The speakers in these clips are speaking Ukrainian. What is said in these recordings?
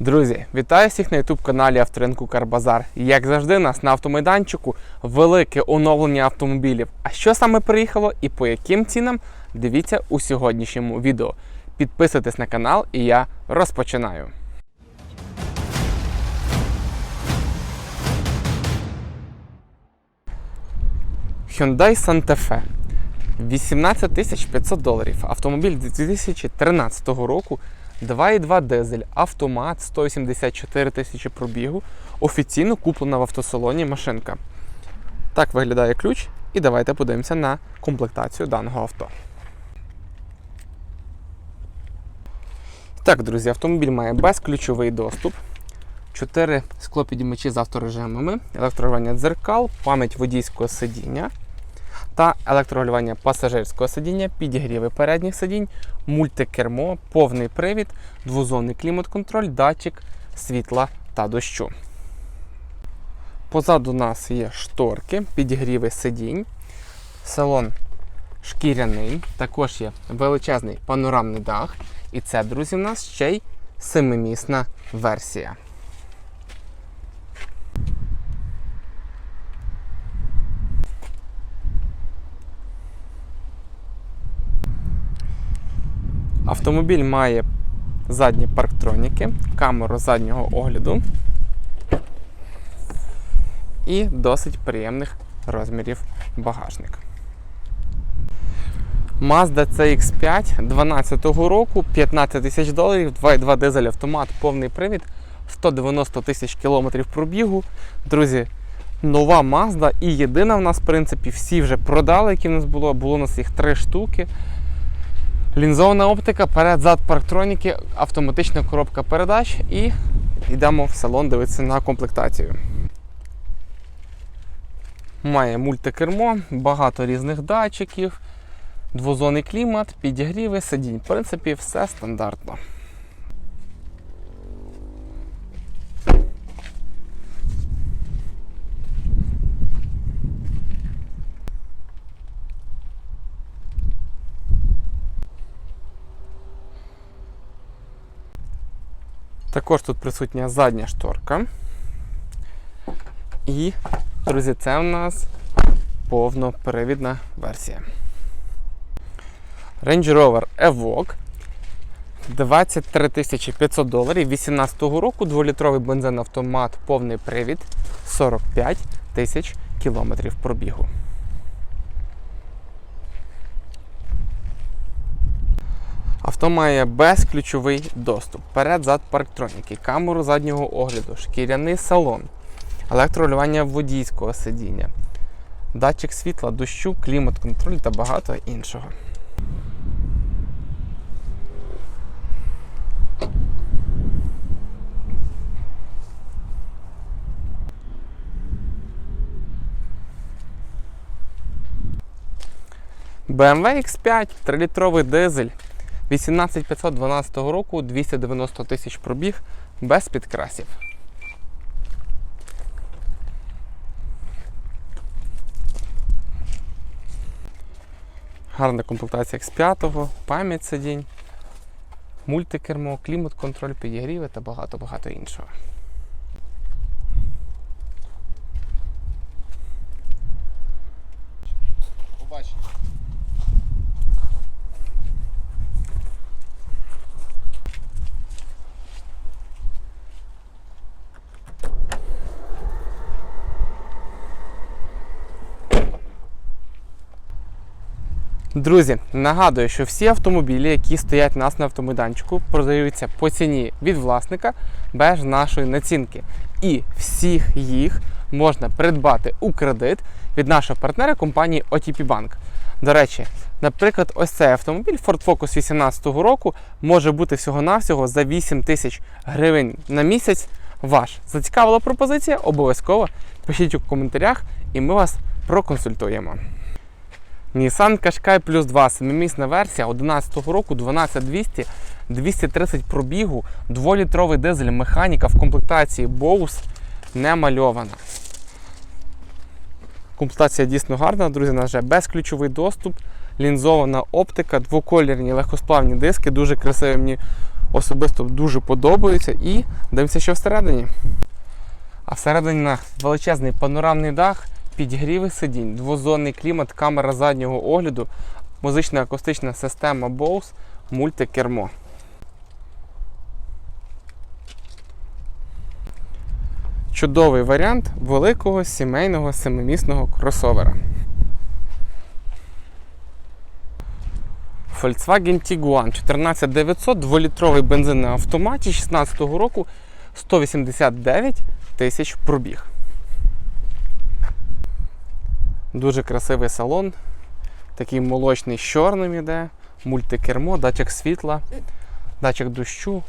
Друзі, вітаю всіх на youtube каналі Авторинку Карбазар. Як завжди, нас на автомайданчику велике оновлення автомобілів. А що саме приїхало і по яким цінам? Дивіться у сьогоднішньому відео. Підписуйтесь на канал і я розпочинаю. Hyundai Santa Fe. 18 500 доларів. Автомобіль 2013 року. 2,2 дизель, автомат, 184 тисячі пробігу. Офіційно куплена в автосалоні машинка. Так виглядає ключ. І давайте подивимося на комплектацію даного авто. Так, друзі, автомобіль має безключовий доступ. 4 склопідіймачі з авторежимами, електрорегулювання дзеркал, пам'ять водійського сидіння та електрорегулювання пасажирського сидіння, підігріви передніх сидінь, мультикермо, повний привід, двозонний клімат-контроль, датчик світла та дощу. Позаду нас є шторки, підігріви сидінь, салон шкіряний, також є величезний панорамний дах. І це, друзі, в нас ще й семимісна версія. Автомобіль має задні парктроніки, камеру заднього огляду і досить приємних розмірів багажник. Mazda CX5 12 року, 15 тисяч доларів, 2,2 дизель автомат, повний привід, 190 тисяч кілометрів пробігу. Друзі, нова Mazda і єдина в нас, в принципі, всі вже продали, які в нас було. Було у нас їх три штуки. Лінзована оптика, перед зад парктроніки, автоматична коробка передач і йдемо в салон дивитися на комплектацію. Має мультикермо, багато різних датчиків, двозонний клімат, підігріви, сидінь. В принципі, все стандартно. Також тут присутня задня шторка. І, друзі, це в нас повнопривідна версія. Range Rover Evoque 23 500 доларів 18 року, 2-літровий бензин автомат, повний привід, 45 тисяч кілометрів пробігу. Авто має безключовий доступ, перед-зад парктроніки, камеру заднього огляду, шкіряний салон, електролювання водійського сидіння, датчик світла, дощу, клімат-контроль та багато іншого. BMW X5, 3-літровий дизель. 18512 року, 290 тисяч пробіг без підкрасів. Гарна комплектація X5, пам'ять сидінь, мультикермо, клімат-контроль, підігріви та багато-багато іншого. Друзі, нагадую, що всі автомобілі, які стоять у нас на автомайданчику, продаються по ціні від власника без нашої націнки. І всіх їх можна придбати у кредит від нашого партнера компанії OTP Bank. До речі, наприклад, ось цей автомобіль Ford Focus 2018 року може бути всього-навсього за 8 тисяч гривень на місяць. Ваш зацікавила пропозиція? Обов'язково пишіть у коментарях, і ми вас проконсультуємо. Nissan Qashqai Plus 2, 7-місна версія 11 року, 12200, 230 пробігу, 2-літровий дизель, механіка в комплектації Bose не мальована. Комплектація дійсно гарна, друзі, у нас вже безключовий доступ, лінзована оптика, двоколірні легкосплавні диски, дуже красиві мені особисто дуже подобаються. І дивимося, що всередині. А всередині на величезний панорамний дах, підігріви сидінь, двозонний клімат, камера заднього огляду, музична акустична система Bose, мультикермо. Чудовий варіант великого сімейного семимісного кросовера. Volkswagen Tiguan 14900, 2-літровий бензин на автоматі 16 року 189 тисяч пробіг. Дуже красивий салон. Такий молочний з чорним іде, мультикермо, датчик світла, датчик дощу,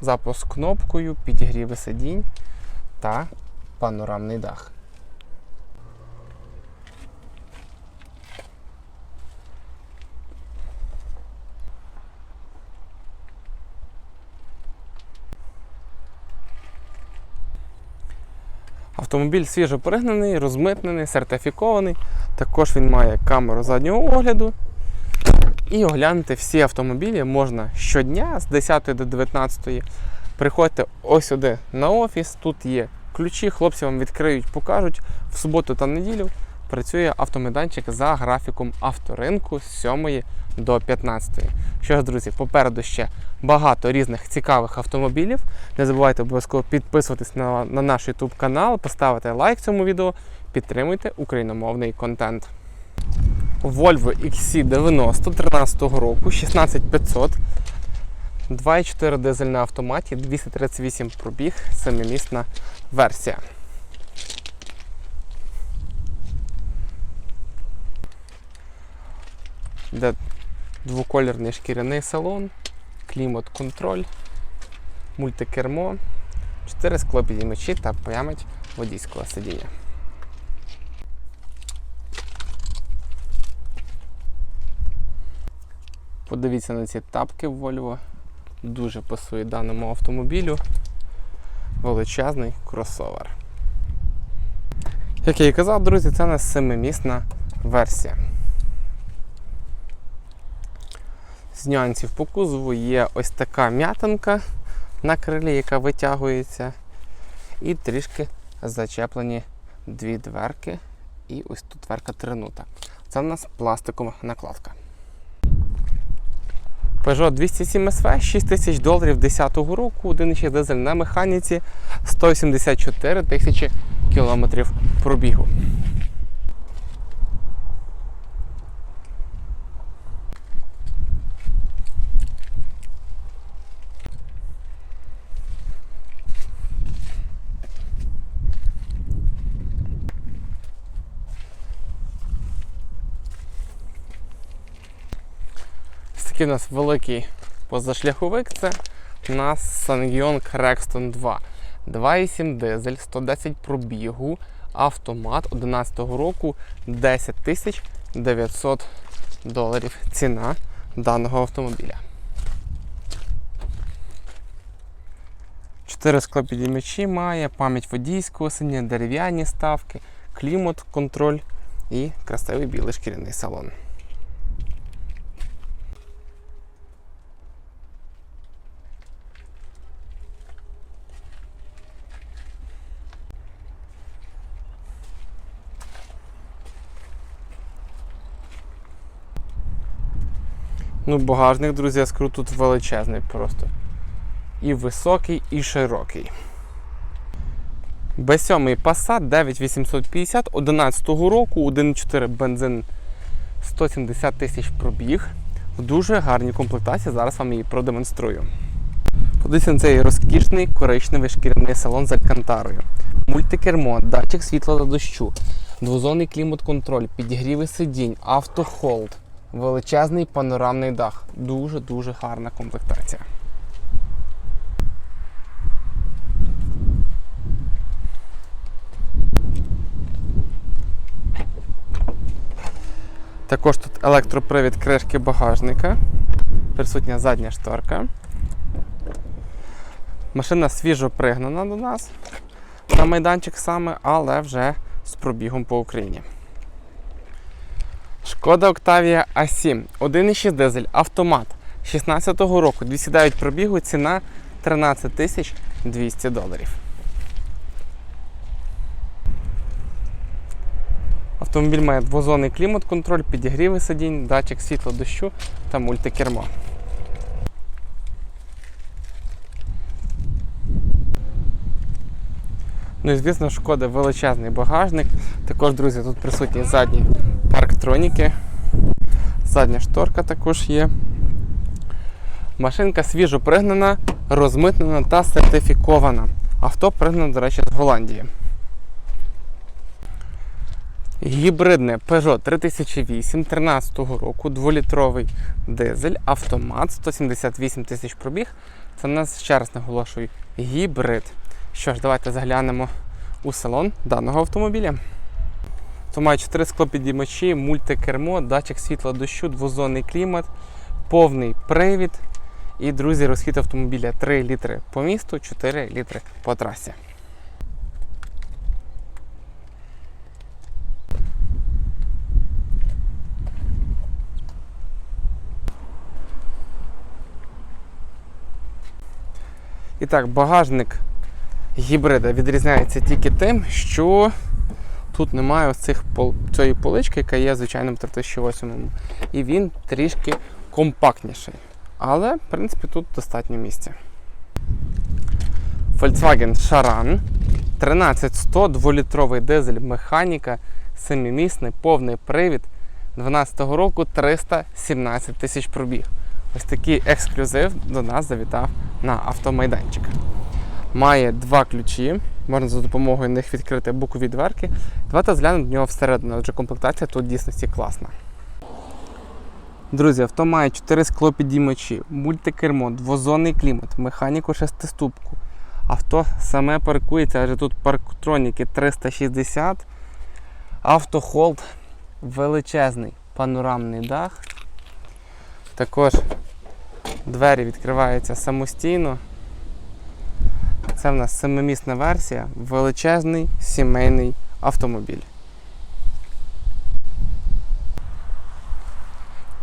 запуск кнопкою, підігріви сидінь та панорамний дах. Автомобіль свіжо пригнаний, розмитнений, сертифікований. Також він має камеру заднього огляду. І оглянути всі автомобілі можна щодня з 10 до 19. Приходьте ось сюди на офіс. Тут є ключі, хлопці вам відкриють, покажуть. В суботу та неділю працює автомайданчик за графіком авторинку з 7 до 15. Що ж, друзі, попереду ще багато різних цікавих автомобілів. Не забувайте обов'язково підписуватись на, на наш YouTube канал, поставити лайк цьому відео, підтримуйте україномовний контент. Volvo XC90 13 року, 16500, 2,4 дизель на автоматі, 238 пробіг, семимісна версія. Де двоколірний шкіряний салон, клімат-контроль, мультикермо, 4 склопідіймачі та пам'ять водійського сидіння. Подивіться на ці тапки в Volvo. Дуже пасує даному автомобілю. Величезний кросовер. Як я і казав, друзі, це у нас семимісна версія. З нюансів по кузову є ось така м'ятинка на крилі, яка витягується. І трішки зачеплені дві дверки. І ось тут дверка тринута. Це в нас пластикова накладка. Peugeot 207 SV 6 тисяч доларів 10 року, 1,6 дизель на механіці, 174 тисячі кілометрів пробігу. Ось такий у нас великий позашляховик. Це у нас Ssangyong Rexton 2. 2,7 дизель, 110 пробігу, автомат 11 року, 10 тисяч 900 доларів ціна даного автомобіля. 4 склопідіймачі має, пам'ять водійського сидіння, дерев'яні ставки, клімат, контроль і красивий білий шкіряний салон. Ну, багажник, друзі, я скажу, тут величезний просто. І високий, і широкий. Б7 Passat 9850 11 року, 1.4 бензин 170 тисяч пробіг. В дуже гарній комплектації. Зараз вам її продемонструю. Подивіться на цей розкішний коричневий шкіряний салон з алькантарою. Мультикермо, датчик світла та дощу, двозонний клімат-контроль, підігріви сидінь, автохолд, величезний панорамний дах. Дуже-дуже гарна комплектація. Також тут електропривід кришки багажника, присутня задня шторка. Машина свіжо пригнана до нас на майданчик саме, але вже з пробігом по Україні. Шкода Octavia A7, 1,6 дизель, автомат, 2016 року. 209 пробігу, ціна 13 тисяч 200 доларів. Автомобіль має двозонний клімат-контроль, підігріви сидінь, датчик світла дощу та мультикермо. Ну і звісно, шкода величезний багажник. Також, друзі, тут присутні задні парктроніки. Задня шторка також є. Машинка свіжо пригнана, розмитнена та сертифікована. Авто пригнано, до речі, з Голландії. Гібридне Peugeot 3008 13 року, 2-літровий дизель, автомат, 178 тисяч пробіг. Це нас ще раз наголошую гібрид. Що ж, давайте заглянемо у салон даного автомобіля. То має 4 склопідіймачі, мультикермо, датчик світла дощу, двозонний клімат, повний привід. І, друзі, розхід автомобіля 3 літри по місту, 4 літри по трасі. І так, багажник гібрида відрізняється тільки тим, що тут немає ось цих цієї полички, яка є в звичайному 3008. І він трішки компактніший. Але, в принципі, тут достатньо місця. Volkswagen Charan 13100, 2-літровий дизель, механіка, 7-місний, повний привід. 2012 року 317 тисяч пробіг. Ось такий ексклюзив до нас завітав на автомайданчик. Має два ключі, можна за допомогою них відкрити бокові дверки. Давайте зглянемо до нього всередину, адже комплектація тут в дійсності класна. Друзі, авто має 4 склопідіймачі, мультикермо, двозонний клімат, механіку шестиступку. Авто саме паркується, адже тут парктроніки 360, автохолд, величезний панорамний дах. Також двері відкриваються самостійно. Це в нас семимісна версія, величезний сімейний автомобіль.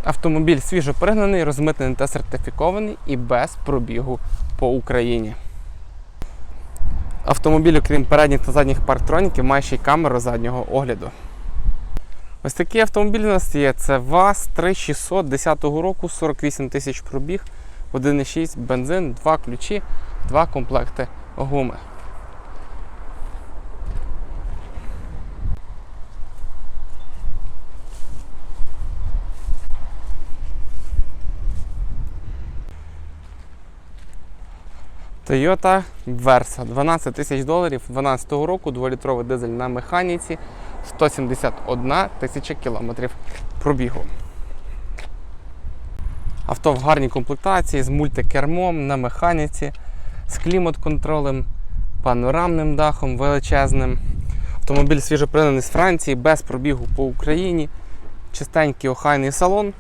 Автомобіль свіжо пригнаний, розмитнений та сертифікований і без пробігу по Україні. Автомобіль, окрім передніх та задніх парктроніків, має ще й камеру заднього огляду. Ось такий автомобіль у нас є. Це ВАЗ 3600 10 року, 48 тисяч пробіг, 1,6 бензин, два ключі, два комплекти гуми. Toyota Versa 12 тисяч доларів 2012 року, 2-літровий дизель на механіці, 171 тисяча кілометрів пробігу. Авто в гарній комплектації з мультикермом на механіці, з клімат-контролем, панорамним дахом величезним. Автомобіль свіжопринений з Франції, без пробігу по Україні, чистенький охайний салон.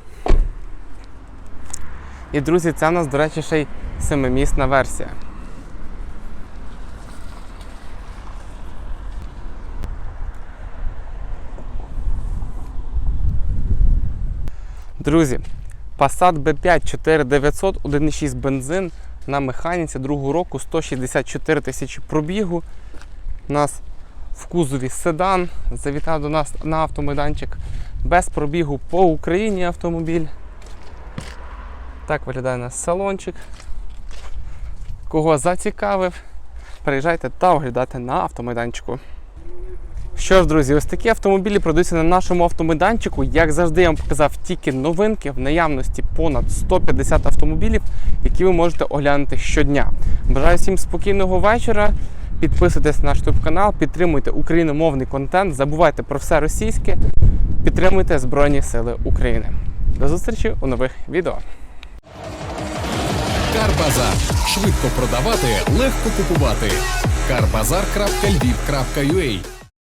І, друзі, це в нас, до речі, ще й семимісна версія. Друзі, Passat B5 4900, 1,6 бензин на механіці другого року 164 тисячі пробігу. У нас в кузові седан. Завітав до нас на автомайданчик без пробігу по Україні автомобіль. Так виглядає у нас салончик. Кого зацікавив, приїжджайте та оглядайте на автомайданчику. Що ж, друзі, ось такі автомобілі продаються на нашому автомайданчику. Як завжди, я вам показав тільки новинки в наявності понад 150 автомобілів, які ви можете оглянути щодня. Бажаю всім спокійного вечора. Підписуйтесь на наш YouTube канал, підтримуйте україномовний контент, забувайте про все російське, підтримуйте Збройні Сили України. До зустрічі у нових відео. Карбазар. Швидко продавати, легко купувати. Карбазар.львів.ua